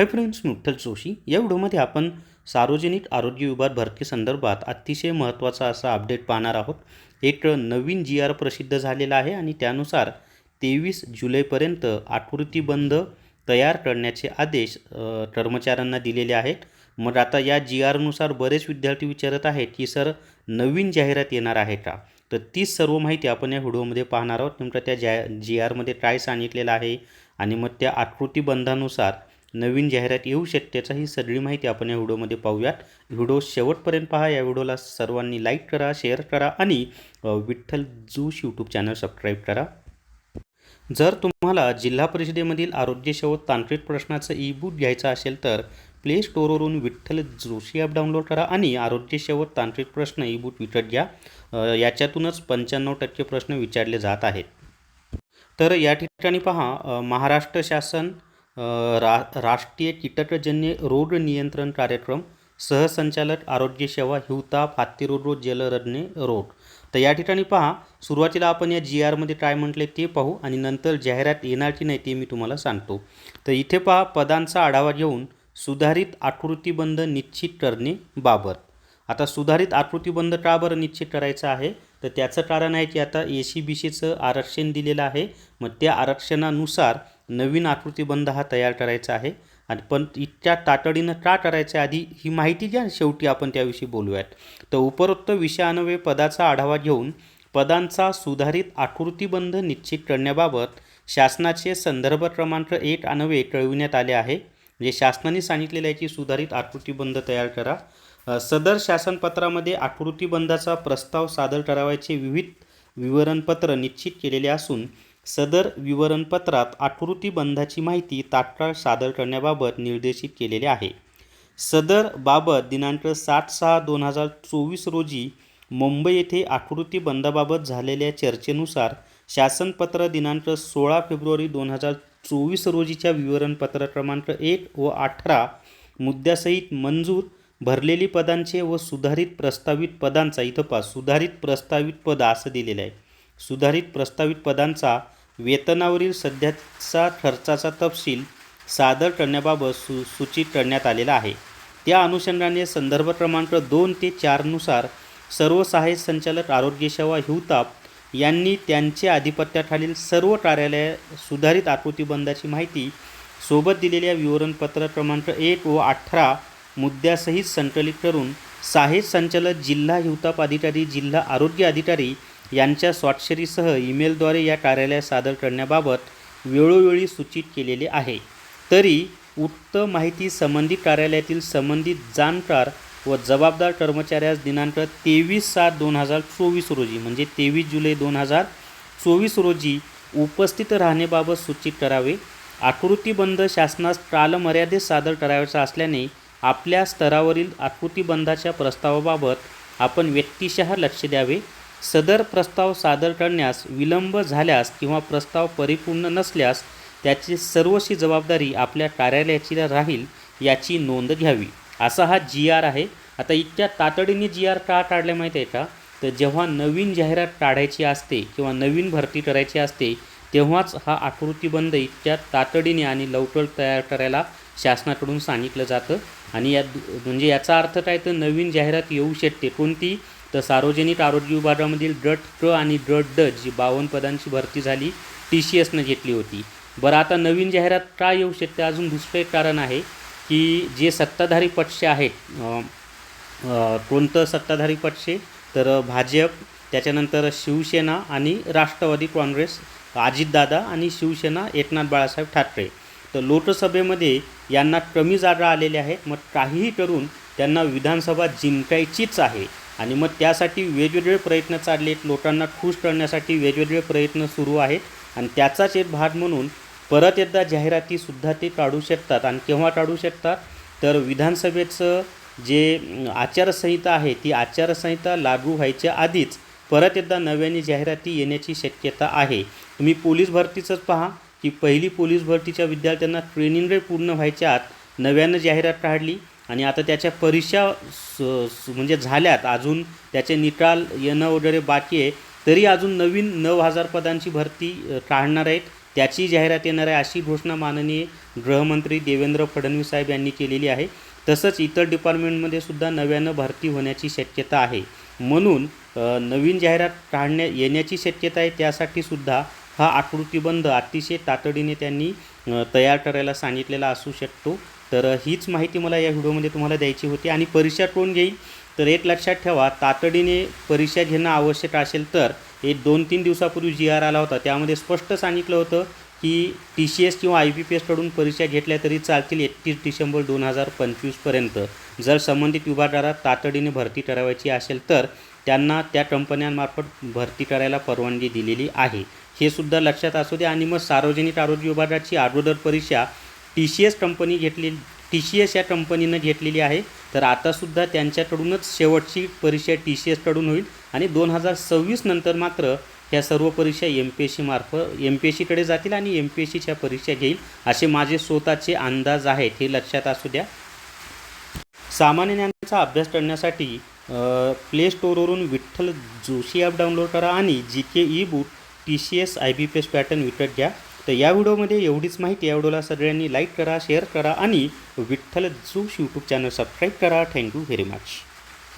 हे फ्रेंड्स मी जोशी या व्हिडिओमध्ये आपण सार्वजनिक आरोग्य विभाग भरती संदर्भात अतिशय महत्त्वाचा असा अपडेट पाहणार आहोत. एक नवीन जी आर प्रसिद्ध झालेला आहे आणि त्यानुसार तेवीस जुलैपर्यंत आकृतीबंध तयार करण्याचे आदेश कर्मचाऱ्यांना दिलेले आहेत. मग आता या जी आरनुसार बरेच विद्यार्थी विचारत आहेत की सर नवीन जाहिरात येणार आहे का? तर तीच सर्व माहिती आपण या व्हिडिओमध्ये पाहणार आहोत. नेमकं त्या जा जी आरमध्ये काय सांगितलेलं आहे आणि मग त्या आकृतीबंधानुसार नवीन जाहिरात येऊ शकते ही सगळी माहिती आपण या व्हिडिओमध्ये पाहूयात. व्हिडिओ शेवटपर्यंत पहा. या व्हिडिओला सर्वांनी लाईक करा शेअर करा आणि विठ्ठल जोश यूट्यूब चॅनल सबस्क्राईब करा. जर तुम्हाला जिल्हा परिषदेमधील आरोग्यसेवा तांत्रिक प्रश्नाचं ई बुक घ्यायचं असेल तर प्ले स्टोअरवरून विठ्ठल जोशी ॲप डाउनलोड करा आणि आरोग्यसेवा तांत्रिक प्रश्न ई बुक विकत घ्या. याच्यातूनच पंच्याण्णव टक्के प्रश्न विचारले जात आहेत. तर या ठिकाणी पहा. महाराष्ट्र शासन रा राष्ट्रीय कीटकजन्य रोग नियंत्रण कार्यक्रम सहसंचालक आरोग्य सेवा हिवताप हातीरोग जलरडणे रोग. तर या ठिकाणी पहा सुरुवातीला आपण या जी आरमध्ये काय म्हटले ते पाहू आणि नंतर जाहिरात येणार की नाही ते मी तुम्हाला सांगतो. तर इथे पहा पदांचा आढावा घेऊन सुधारित आकृतीबंध निश्चित करणे बाबत. आता सुधारित आकृतीबंध का बरं निश्चित करायचं आहे? तर त्याचं कारण आहे की आता ए सी बी सीचं आरक्षण दिलेलं आहे. मग त्या आरक्षणानुसार नवीन आकृतीबंध हा तयार करायचा आहे. आणि पण इतक्या तातडीनं का करायचं आहे आधी ही माहिती घ्या शेवटी आपण त्याविषयी बोलूयात. तर उपरोक्त विषयान्वये पदाचा आढावा घेऊन पदांचा सुधारित आकृतीबंध निश्चित करण्याबाबत शासनाचे संदर्भ क्रमांक एक अन्वये कळविण्यात आले आहे. म्हणजे शासनाने सांगितलेलं आहे की सुधारित आकृतीबंध तयार करा. सदर शासनपत्रामध्ये आकृतीबंधाचा प्रस्ताव सादर करावयाचे विविध विवरणपत्र निश्चित केलेले असून सदर विवरणपत्रात आकृतीबंधाची माहिती तात्काळ सादर करण्याबाबत निर्देशित केलेले आहे. सदर बाबत दिनांक सात सहा दोन हजार चोवीस रोजी मुंबई येथे आकृती बंधाबाबत झालेल्या चर्चेनुसार शासनपत्र दिनांक सोळा फेब्रुवारी दोन हजार चोवीस रोजीच्या विवरणपत्र क्रमांक एक व अठरा मुद्द्यासहित मंजूर भरलेली पदांचे व सुधारित प्रस्तावित पदांचा इथं पहा सुधारित प्रस्तावित पद असं दिलेलं आहे. सुधारित प्रस्तावित पदांचा वेतनावरील सध्याचा खर्चाचा तपशील सादर करण्याबाबत सु सूचित करण्यात आलेला आहे. त्या अनुषंगाने संदर्भ क्रमांक दोन ते चारनुसार सर्व सहाय्यक संचालक आरोग्य सेवा हिवताप यांनी त्यांच्या आधिपत्याखालील सर्व कार्यालय सुधारित आकृतीबंधाची माहिती सोबत दिलेल्या विवरणपत्र क्रमांक एक व अठरा मुद्द्यासहित संकलित करून सहाय्यक संचालक जिल्हा हिवताप अधिकारी जिल्हा आरोग्य अधिकारी यांच्या स्वाक्षरीसह ईमेलद्वारे या कार्यालयात सादर करण्याबाबत वेळोवेळी सूचित केलेले आहे. तरी उक्त माहिती संबंधित कार्यालयातील संबंधित जाणकार व जबाबदार कर्मचाऱ्यास दिनांक तेवीस सात दोन हजार चोवीस रोजी म्हणजे तेवीस जुलै दोन हजार चोवीस रोजी उपस्थित राहण्याबाबत सूचित करावे. आकृतीबंध शासनास कालमर्यादेत सादर करावयाचा असल्याने आपल्या स्तरावरील आकृतीबंधाच्या प्रस्तावाबाबत आपण व्यक्तिशः लक्ष द्यावे. सदर प्रस्ताव सादर करण्यास विलंब झाल्यास किंवा प्रस्ताव परिपूर्ण नसल्यास त्याची सर्वशी जबाबदारी आपल्या कार्यालयाची राहील याची नोंद घ्यावी. असा हा जी आर आहे. आता इतक्या तातडीने जी आर का काढल्या माहीत आहे का? तर जेव्हा नवीन जाहिरात काढायची असते किंवा नवीन भरती करायची असते तेव्हाच हा आकृतीबंध इतक्या तातडीने आणि लवकर तयार करायला शासनाकडून सांगितलं जातं. आणि या म्हणजे याचा अर्थ काय? तर नवीन जाहिरात येऊ शकते. कोणती? तर सार्वजनिक आरोग्य विभागामधील ड्रट क आणि ड्रट ड जी बावन्न पदांची भरती झाली टी सी एसनं घेतली होती. बरं आता नवीन जाहिरात का येऊ शकते? अजून दुसरं एक कारण आहे की जे सत्ताधारी पक्ष आहेत कोणतं सत्ताधारी पक्ष तर भाजप त्याच्यानंतर शिवसेना आणि राष्ट्रवादी काँग्रेस अजितदादा आणि शिवसेना एकनाथ बाळासाहेब ठाकरे. तर लोकसभेमध्ये यांना कमी जागा आलेल्या आहेत. मग काहीही करून त्यांना विधानसभा जिंकायचीच आहे. आणि मग त्यासाठी वेगवेगळे प्रयत्न चालले आहेत. लोकांना खुश करण्यासाठी वेगवेगळे प्रयत्न सुरू आहेत. आणि त्याचाच एक भाग म्हणून परत एकदा जाहिरातीसुद्धा ते काढू शकतात. आणि केव्हा काढू शकतात? तर विधानसभेचं जे आचारसंहिता आहे ती आचारसंहिता लागू व्हायच्या आधीच परत एकदा नव्याने जाहिराती येण्याची शक्यता आहे. तुम्ही पोलीस भरतीचंच पहा की पहिली पोलीस भरतीच्या विद्यार्थ्यांना ट्रेनिंग पूर्ण व्हायच्या आत नव्यानं जाहिरात काढली. आणि आता त्याच्या परीक्षा स म्हणजे झाल्यात. अजून त्याचे निकाल येणं वगैरे बाकी आहे. तरी अजून नवीन नऊ हजार पदांची भरती काढणार आहेत. त्याची जाहिरात येणार आहे अशी घोषणा माननीय गृहमंत्री देवेंद्र फडणवीस साहेब यांनी केलेली आहे. तसंच इतर डिपार्टमेंटमध्ये सुद्धा नव्यानं भरती होण्याची शक्यता आहे. म्हणून नवीन जाहिरात काढण्या येण्याची शक्यता आहे. त्यासाठी सुद्धा हा आकृतीबंध अतिशय तातडीने त्यांनी तयार करायला सांगितलेला असू शकतो. तर हीच माहिती मला या व्हिडिओमध्ये तुम्हाला द्यायची होती आणि परीक्षा कोण घेईल तर एक लक्षात ठेवा तातडीने परीक्षा घेणं आवश्यक असेल तर एक दोन तीन दिवसापूर्वी जी आर आला होता. त्यामध्ये स्पष्ट सांगितलं होतं की टी सी एस किंवा आय बी पी एसकडून परीक्षा घेतल्या तरी चालतील एकतीस डिसेंबर दोन हजार पंचवीसपर्यंत जर संबंधित विभागाला तातडीने भरती करावायची असेल तर त्यांना त्या कंपन्यांमार्फत भरती करायला परवानगी दिलेली आहे. हे सुद्धा लक्षात असू दे आणि मग सार्वजनिक आरोग्य विभागाची अगोदर परीक्षा टी सी एस कंपनी घेतली टी सी एस या कंपनीनं घेतलेली आहे. तर आतासुद्धा त्यांच्याकडूनच शेवटची परीक्षा टी सी एसकडून होईल. आणि दोन हजार सव्वीस नंतर मात्र ह्या सर्व परीक्षा एम पी एस सीमार्फत एम पी एस सीकडे जातील आणि एम पी एस सीच्या परीक्षा घेईल असे माझे स्वतःचे अंदाज आहेत हे लक्षात असू द्या. सामान्य ज्ञानाचा अभ्यास करण्यासाठी प्ले स्टोरवरून विठ्ठल जोशी ॲप डाउनलोड करा आणि G K E book T C S I B P S pattern विकत घ्या. तर या व्हिडिओमध्ये एवढीच माहिती. या व्हिडिओला सगळ्यांनी लाईक करा शेअर करा आणि Vitthal Joshi YouTube channel subscribe करा. Thank you very much